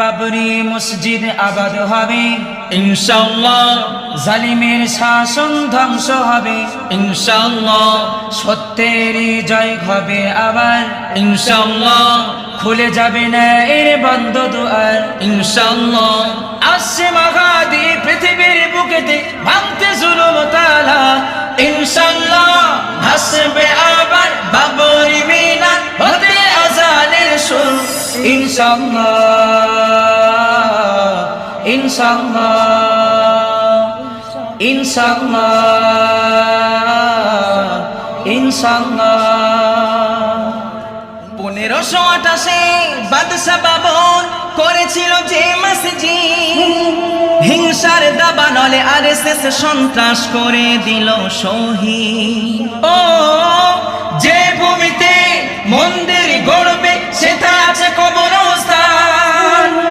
বাবরি মসজিদ আবাদ হবে। ইনশাআল্লাহ জালিমের শাসন ধ্বংস হবে। ইনশাআল্লাহ সত্যের জয় হবে আবার। ইনশাআল্লাহ খুলে যাবে না এর বন্ধ দুয়ার। ইনশাআল্লাহ আসছে মাগাদি পৃথিবীর বুকেতে, ভাঙতে জুলুম তালা। ইনশাল্লাহ হাসবে ইনশাল্লাহ ইনশাল্লাহ ইনশাল্লাহ ইনশাল্লাহ পনেরোশো আটাশে বাদশা বাবন করেছিল যে মসজিদ। হিংসার দাবা নলে আর শেষ সন্ত্রাস করে দিল শহীদ। ও, যে ভূমিতে মন্দির গড়বে সেটা আছে কবরস্থান